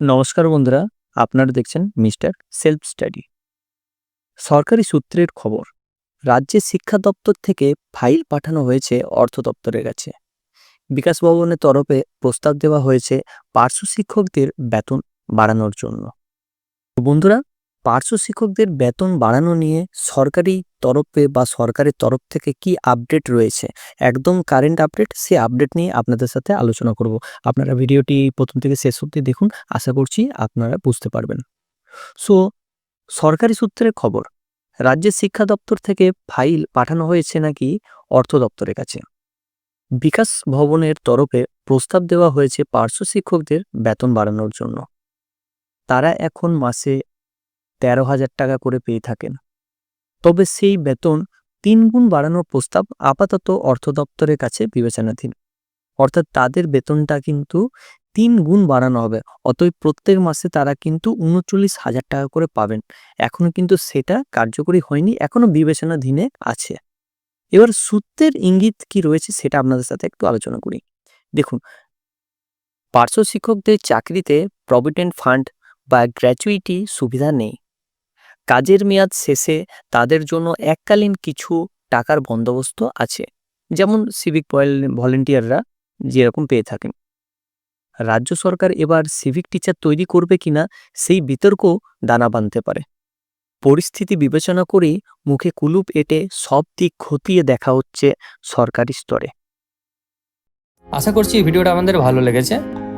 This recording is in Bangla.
নমস্কার বন্ধুরা, আপনারা দেখছেন মিস্টার সেলফ স্টাডি। সরকারি সূত্রের খবর রাজ্যের শিক্ষা দপ্তর থেকে ফাইল পাঠানো হয়েছে অর্থ দপ্তরের কাছে। বিকাশ ভবনের তরফে প্রস্তাব দেওয়া হয়েছে পার্শ্ব শিক্ষকদের বেতন বাড়ানোর জন্য। বন্ধুরা পার্শ্ব শিক্ষকদের বেতন বাড়ানো নিয়ে সরকারি তরফে বা সরকারের তরফ থেকে কি আপডেট রয়েছে? একদম কারেন্ট আপডেট সে আপডেট নিয়ে আপনাদের সাথে আলোচনা করব। আপনারা ভিডিওটি প্রথম থেকে শেষ অবধি দেখুন, আশা করছি আপনারা বুঝতে পারবেন। সো সরকারি সূত্রের খবর, রাজ্যের শিক্ষা দপ্তর থেকে ফাইল পাঠানো হয়েছে নাকি অর্থ দপ্তরের কাছে? বিকাশ ভবনের তরফে প্রস্তাব দেওয়া হয়েছে পার্শ্ব শিক্ষকদের বেতন বাড়ানোর জন্য। তারা এখন মাসে তেরো হাজার টাকা করে পেয়ে থাকেন। তবে সেই বেতন তিন গুণ বাড়ানোর প্রস্তাব আপাতত অর্থ দপ্তরের কাছে বিবেচনাধীন। অর্থাৎ তাদের বেতনটা কিন্তু তিন গুণ বাড়ানো হবে, অতএব প্রত্যেক মাসে তারা কিন্তু উনচল্লিশ হাজার টাকা করে পাবেন। এখনও কিন্তু সেটা কার্যকরী হয়নি এখনও বিবেচনাধীনে আছে। এবার সূত্রের ইঙ্গিত কি রয়েছে সেটা আপনাদের সাথে একটু আলোচনা করি। দেখুন, পার্শ্ব শিক্ষকদের চাকরিতে প্রভিডেন্ট ফান্ড বা গ্র্যাচুইটি সুবিধা নেই। কাজের মেয়াদ শেষে তাদের জন্য এককালীন কিছু টাকার বন্দোবস্ত আছে। যেমন সিভিক ভলেন্টিয়াররা যেরকম পেয়ে থাকেন। রাজ্য সরকার এবার সিভিক টিচার তৈরি করবে কিনা সেই বিতর্ক দানা বাঁধতে পারে। পরিস্থিতি বিবেচনা করেই মুখে কুলুপ এটে সব দিক খতিয়ে দেখা হচ্ছে সরকারি স্তরে। আশা করছি এই ভিডিওটা আমাদের ভালো লেগেছে।